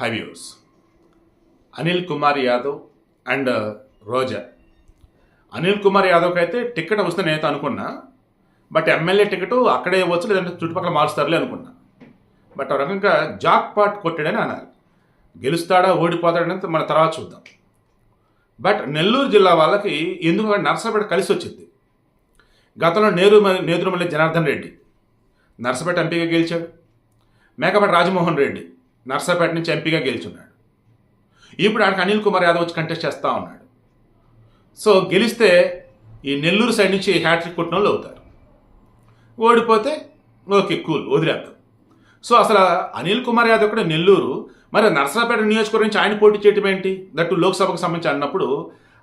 హైవ్యూస్ Anil Kumar Yadav and Roja Anil Kumar యాదవ్కి అయితే ticket వస్తే నేనైతే అనుకున్నా. బట్ ఎమ్మెల్యే టికెట్ అక్కడే ఇవ్వచ్చు లేదంటే చుట్టుపక్కల మారుస్తారులే అనుకున్నా. బట్ ఆ రకంగా జాక్ పాట్ కొట్టాడని అన్నారు గెలుస్తాడా ఓడిపోతాడని మన తర్వాత చూద్దాం. బట్ నెల్లూరు జిల్లా వాళ్ళకి ఎందుకు నర్సపేట కలిసి వచ్చింది? గతంలో నేరు నేదురుమల్లి జనార్దన్ రెడ్డి. నర్సపేట ఎంపీగా గెలిచాడు. మేకపాటి రాజమోహన్ రెడ్డి. నర్సాపేట నుంచి ఎంపీగా గెలుచున్నాడు. ఇప్పుడు ఆడికి అనిల్ కుమార్ యాదవ్ వచ్చి కంటెస్ట్ చేస్తూ ఉన్నాడు. సో గెలిస్తే ఈ నెల్లూరు సైడ్ నుంచి హ్యాట్రిక్ కొట్టిన వాళ్ళు అవుతారు. ఓడిపోతే ఓకే కూల్ వదిలేద్దాం. సో అసలు అనిల్ కుమార్ యాదవ్ కూడా నెల్లూరు మరి నర్సాపేట నియోజకవర్గం నుంచి ఆయన పోటీ చేయటం ఏంటి? దట్టు లోక్సభకు సంబంధించి అన్నప్పుడు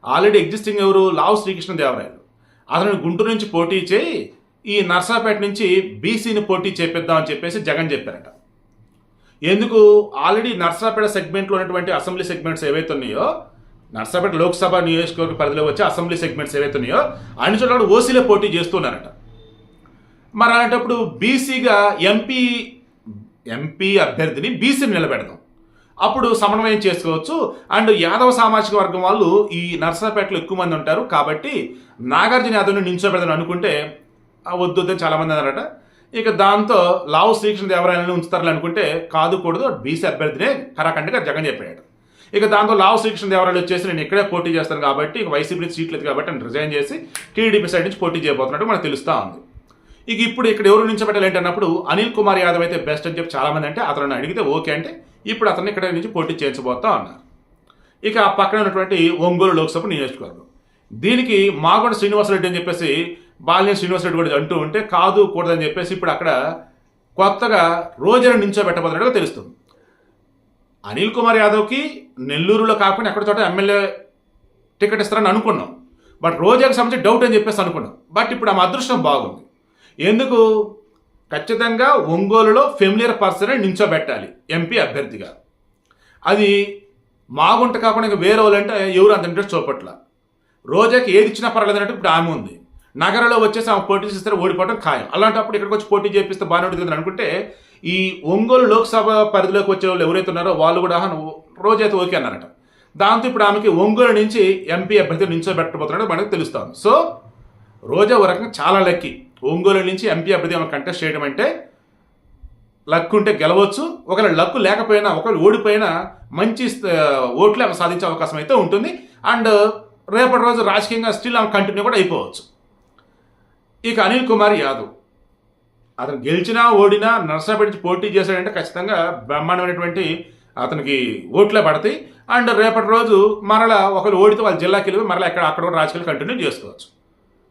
ఆల్రెడీ ఎగ్జిస్టింగ్ ఎవరు? లావు శ్రీకృష్ణ దేవరాయలు అతను గుంటూరు నుంచి పోటీ చేయి ఈ నర్సాపేట నుంచి బీసీని పోటీ చేపిద్దామని చెప్పేసి జగన్ చెప్పారట. ఎందుకు? ఆల్రెడీ నర్సాపేట సెగ్మెంట్లో ఉన్నటువంటి అసెంబ్లీ సెగ్మెంట్స్ ఏవైతే ఉన్నాయో నర్సాపేట లోక్సభ నియోజకవర్గ పరిధిలో వచ్చే అసెంబ్లీ సెగ్మెంట్స్ ఏవైతే ఉన్నాయో అన్ని చోట్ల కూడా ఓసీలే పోటీ చేస్తున్నారట. మరి అలాంటప్పుడు బీసీగా ఎంపీ ఎంపీ అభ్యర్థిని బీసీని నిలబెడదాం. అప్పుడు సమన్వయం చేసుకోవచ్చు. అండ్ యాదవ సామాజిక వర్గం వాళ్ళు ఈ నర్సాపేటలో ఎక్కువ మంది ఉంటారు. కాబట్టి నాగార్జున యాదవ్ని నించోబెడదాం అనుకుంటే ఆ వద్దు వద్దని చాలామంది అన్నారట. ఇక దాంతో లావు శ్రీకృష్ణ ఎవరైనా ఉంచుతారని అనుకుంటే కాదు కూడదు బీసీ అభ్యర్థినే కరాఖండ్గా జగన్ చెప్పాడు. ఇక దాంతో లావు శ్రీకృష్ణ దేవరాయలు వచ్చేసి నేను ఇక్కడే పోటీ చేస్తాను కాబట్టి ఇక వైసీపీ సీట్ లేదు కాబట్టి నేను రిజైన్ చేసి టీడీపీ సైడ్ నుంచి పోటీ చేయబోతున్నట్టు మనకు తెలుస్తూ ఉంది. ఇక ఇప్పుడు ఇక్కడ ఎవరు నించబెట్టాలి అంటే అన్నప్పుడు అనిల్ కుమార్ యాదవ్ అయితే బెస్ట్ అని చెప్పి చాలామంది అంటే అతను అడిగితే ఓకే అంటే ఇప్పుడు అతన్ని ఇక్కడ నుంచి పోటీ చేయించబోతా ఉన్నారు. ఇక ఆ పక్కన ఉన్నటువంటి ఒంగోలు లోక్సభ నియోజకవర్గం. దీనికి మాగొండ శ్రీనివాసరెడ్డి అని చెప్పేసి బాలినేని శ్రీనివాసరెడ్డి కూడా అంటూ ఉంటే కాదు కూడదని చెప్పేసి ఇప్పుడు అక్కడ కొత్తగా రోజున నించోబెట్టబోతున్నట్టుగా తెలుస్తుంది. అనిల్ కుమార్ యాదవ్కి నెల్లూరులో కాకుండా ఎక్కడ చోట ఎమ్మెల్యే టికెట్ ఇస్తారని అనుకున్నాం. బట్ రోజాకి సంబంధించి డౌట్ అని చెప్పేసి అనుకున్నాం. బట్ ఇప్పుడు ఆమె అదృష్టం బాగుంది. ఎందుకు? ఖచ్చితంగా ఒంగోలులో ఫెమిలియర్ పర్సన్ నించోబెట్టాలి ఎంపీ అభ్యర్థిగా. అది మాగుంట కాకుండా ఇంకా వేరే వాళ్ళంటే ఎవరు అంత ఇంట్రెస్ట్ చూపట్ల. రోజాకి ఏది ఇచ్చినా పర్వాలేదు అన్నట్టు ఇప్పుడు ఆమె ఉంది. నగరంలో వచ్చేసి ఆమె పోటీ చేస్తే ఓడిపోవడం ఖాయం. అలాంటప్పుడు ఇక్కడికి వచ్చి పోటీ చేపిస్తే బాగానే ఉంటుంది అనుకుంటే ఈ ఒంగోలు లోక్సభ పరిధిలోకి వచ్చే వాళ్ళు ఎవరైతే ఉన్నారో వాళ్ళు కూడా రోజైతే ఓకే అన్నారట. దాంతో ఇప్పుడు ఆమెకి ఒంగోలు నుంచి ఎంపీ అభ్యర్థి నించోబెట్టబోతున్నట్టు మనకు తెలుస్తాం సో రోజా ఒక రకంగా చాలా లక్కీ. ఒంగోలు నుంచి ఎంపీ అభ్యర్థి ఆమె కంటెస్ట్ చేయడం అంటే లక్ ఉంటే గెలవచ్చు. ఒకవేళ లక్ లేకపోయినా ఒకవేళ ఓడిపోయినా మంచి ఓట్లు ఆమె సాధించే అవకాశం అయితే ఉంటుంది. అండ్ రేపటి రోజు రాజకీయంగా స్టిల్ ఆమె కంటిన్యూ కూడా అయిపోవచ్చు. ఇక అనిల్ కుమార్ యాదవ్. అతను గెలిచినా ఓడినా నర్సాపేట నుంచి పోటీ చేశాడంటే ఖచ్చితంగా బ్రహ్మాండమైనటువంటి అతనికి ఓట్లే పడతాయి. అండ్ రేపటి రోజు మరలా ఒకరు ఓడితే వాళ్ళ జిల్లాకి వెళ్ళి మరలా ఎక్కడ అక్కడ కూడా రాజకీయాలు కంటిన్యూ చేసుకోవచ్చు.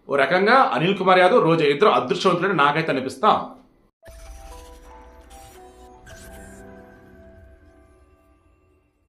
ఓ రకంగా అనిల్ కుమార్ యాదవ్ రోజు ఇద్దరు అదృష్టవంతులని నాకైతే అనిపిస్తా ఉంది.